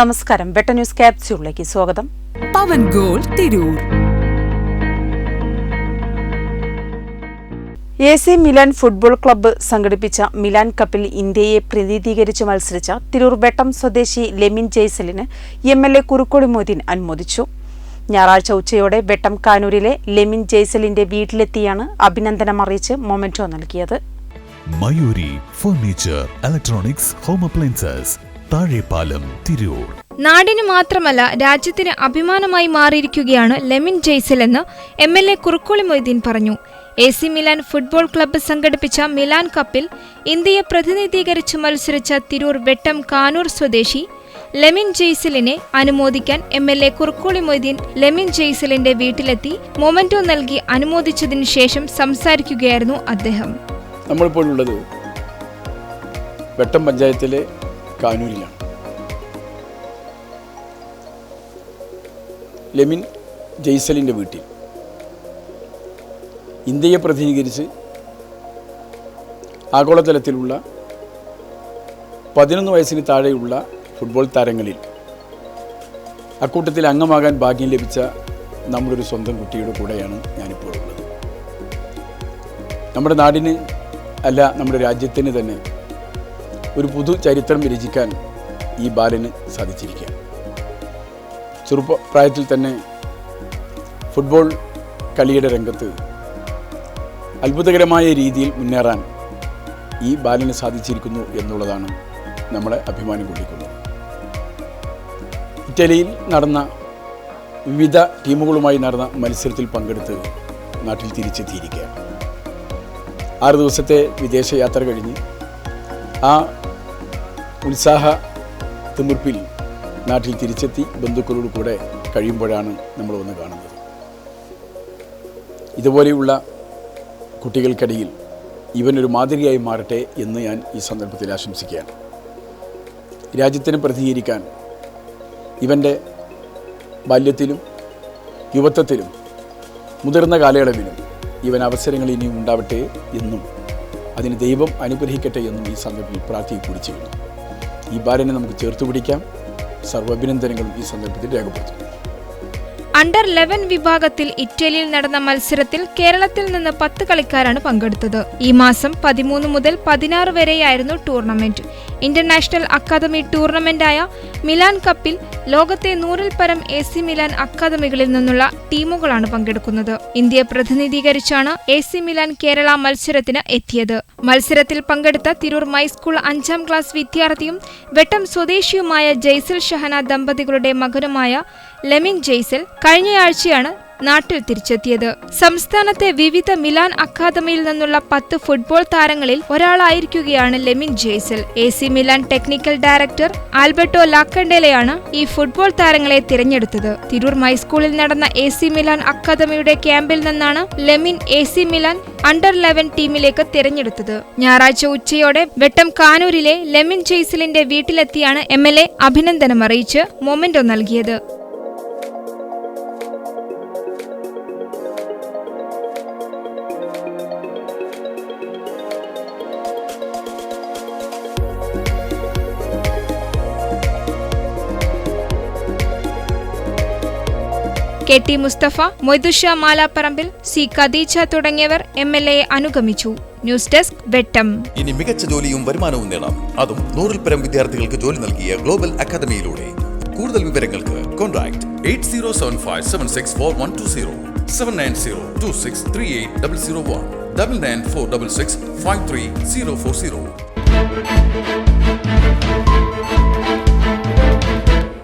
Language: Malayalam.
നമസ്കാരം. വെട്ട ന്യൂസ് ക്യാപ്സ്യൂളിലേക്ക് സ്വാഗതം. പവൻ goal Tirur. A C Milan football club സംഘടിപ്പിച്ച മിലാൻ കപ്പിൽ ഇന്ത്യയെ പ്രതിനിധീകരിച്ച് മത്സരിച്ച തിരൂർ വെട്ടം സ്വദേശി Lemin ജയ്സലിന് M L A Kurukkoli Moideen അനുമോദിച്ചു. ഞായറാഴ്ച ഉച്ചയോടെ വെട്ടം കാനൂരിലെ ലെമിൻ ജയ്സലിന്റെ വീട്ടിലെത്തിയാണ് അഭിനന്ദനം അറിയിച്ച് മൊമെന്റോ നൽകിയത്. Mayuri furniture electronics home appliances Thazhepalam Tirur. നാടിന് മാത്രമല്ല രാജ്യത്തിന് അഭിമാനമായി മാറിയിരിക്കുകയാണ് ലെമിൻ ജെയ്സൽ എന്ന് M L A Kurukkoli Moideen പറഞ്ഞു. A C Milan football club സംഘടിപ്പിച്ച മിലാൻ കപ്പിൽ ഇന്ത്യയെ പ്രതിനിധീകരിച്ച് മത്സരിച്ച തിരൂർ വെട്ടം കാനൂർ സ്വദേശി ലെമിൻ ജെയ്സലിനെ അനുമോദിക്കാൻ M L A Kurukkoli Moideen Lemin ജെയ്സലിന്റെ വീട്ടിലെത്തി മൊമെന്റോ നൽകി അനുമോദിച്ചതിനു ശേഷം സംസാരിക്കുകയായിരുന്നു അദ്ദേഹം. നമ്മളിപ്പോൾ ഉള്ളത് വെട്ടം പഞ്ചായത്തിലെ കാനൂരിലാണ് ലെമിൻ ജയ്സലിന്റെ വീട്ടിൽ. ഇന്ത്യയെ പ്രതിനിധീകരിച്ച് ആഗോളതലത്തിലുള്ള പതിനൊന്ന് വയസ്സിന് താഴെയുള്ള ഫുട്ബോൾ താരങ്ങളിൽ അക്കൂട്ടത്തിൽ അംഗമാകാൻ ഭാഗ്യം ലഭിച്ച നമ്മുടെ ഒരു സ്വന്തം കുട്ടിയുടെ കൂടെയാണ് ഞാനിപ്പോൾ ഉള്ളത് നമ്മുടെ നാടിന് അല്ല നമ്മുടെ രാജ്യത്തിന് തന്നെ ഒരു പുതു ചരിത്രം രചിക്കാൻ ഈ ബാലന് സാധിച്ചിരിക്കുക. ചെറുപ്പപ്രായത്തിൽ തന്നെ ഫുട്ബോൾ കളിയുടെ രംഗത്ത് അത്ഭുതകരമായ രീതിയിൽ മുന്നേറാൻ ഈ ബാലന് സാധിച്ചിരിക്കുന്നു എന്നുള്ളതാണ് നമ്മളെ അഭിമാനം കൊള്ളിക്കുന്നത്. ഇറ്റലിയിൽ നടന്ന വിവിധ ടീമുകളുമായി നടന്ന മത്സരത്തിൽ പങ്കെടുത്ത് നാട്ടിൽ തിരിച്ചെത്തിയിരിക്കുകയാണ്. ആറ് ദിവസത്തെ വിദേശ യാത്ര കഴിഞ്ഞ് ആ ഉത്സാഹ തിമിർപ്പിൽ നാട്ടിൽ തിരിച്ചെത്തി ബന്ധുക്കളോട് കൂടെ കഴിയുമ്പോഴാണ് നമ്മൾ വന്ന് കാണുന്നത്. ഇതുപോലെയുള്ള കുട്ടികൾക്കിടയിൽ ഇവനൊരു മാതൃകയായി മാറട്ടെ എന്ന് ഞാൻ ഈ സന്ദർഭത്തിൽ ആശംസിക്കുകയാണ്. രാജ്യത്തിന് പ്രതികരിക്കാൻ ഇവന്റെ ബാല്യത്തിലും യുവത്വത്തിലും മുതിർന്ന കാലയളവിലും ഇവൻ അവസരങ്ങൾ ഇനിയും ഉണ്ടാവട്ടെ എന്നും അതിന് ദൈവം അനുഗ്രഹിക്കട്ടെ എന്നും ഈ സന്ദർഭത്തിൽ പ്രാർത്ഥിക്കൂടി കൂടി ചെയ്യുന്നു. ഈ ബാലനെ നമുക്ക് ചേർത്ത് പിടിക്കാം. സർവാഭിനന്ദനങ്ങളും ഈ സന്ദർഭത്തിൽ രേഖപ്പെടുത്തുന്നു. അണ്ടർ ലെവൻ വിഭാഗത്തിൽ ഇറ്റലിയിൽ നടന്ന മത്സരത്തിൽ കേരളത്തിൽ നിന്ന് പത്ത് കളിക്കാരാണ് പങ്കെടുത്തത്. ഈ മാസം പതിമൂന്ന് മുതൽ പതിനാറ് വരെയായിരുന്നു ടൂർണമെന്റ് ഇന്റർനാഷണൽ അക്കാദമി ടൂർണമെന്റായ മിലാൻ കപ്പിൽ ലോകത്തെ നൂറിൽ പരം എ സി മിലാൻ അക്കാദമികളിൽ നിന്നുള്ള ടീമുകളാണ് പങ്കെടുക്കുന്നത്. ഇന്ത്യയെ പ്രതിനിധീകരിച്ചാണ് എ സി മിലാൻ കേരള മത്സരത്തിന് എത്തിയത്. മത്സരത്തിൽ പങ്കെടുത്ത തിരൂർ മൈസ്കൂൾ അഞ്ചാം ക്ലാസ് വിദ്യാർത്ഥിയും വെട്ടം സ്വദേശിയുമായ ജയ്സൽ ഷഹന ദമ്പതികളുടെ മകനുമായ ലെമിൻ ജെയ്സൽ കഴിഞ്ഞയാഴ്ചയാണ് നാട്ടിൽ തിരിച്ചെത്തിയത്. സംസ്ഥാനത്തെ വിവിധ മിലാൻ അക്കാദമിയിൽ നിന്നുള്ള പത്ത് ഫുട്ബോൾ താരങ്ങളിൽ ഒരാളായിരിക്കുകയാണ് Lemin Jaisal. A C Milan technical director Alberto ലാക്കണ്ടേലയാണ് ഈ ഫുട്ബോൾ താരങ്ങളെ തിരഞ്ഞെടുത്തത്. തിരൂർ മൈസ്കൂളിൽ നടന്ന എ സി മിലാൻ അക്കാദമിയുടെ ക്യാമ്പിൽ നിന്നാണ് Lemin A C Milan under eleven ടീമിലേക്ക് തിരഞ്ഞെടുത്തത്. ഞായറാഴ്ച ഉച്ചയോടെ വെട്ടം കാനൂരിലെ ലെമിൻ ജെയ്സലിന്റെ വീട്ടിലെത്തിയാണ് എം എൽ എ അഭിനന്ദനം അറിയിച്ച് മൊമെന്റോ നൽകിയത്. കെ ടി മുസ്തഫ മൊയ്തുഷ മാലാപ്പറമ്പിൽ സി ഖദീജ തുടങ്ങിയവർ എം എൽ എയെ അനുഗമിച്ചു. News desk Vettam. ഇനി മികച്ച ജോലിയും വരുമാനവും നേടാം. അതും നൂറിൽ പരം വിദ്യാർത്ഥികൾക്ക് ജോലി നൽകിയ ഗ്ലോബൽ അക്കാദമിയിലൂടെ. കൂടുതൽ വിവരങ്ങൾക്ക് contact eight zero seven five seven six four one two zero seven nine zero two six three eight double zero one double nine four double six five three zero four zero.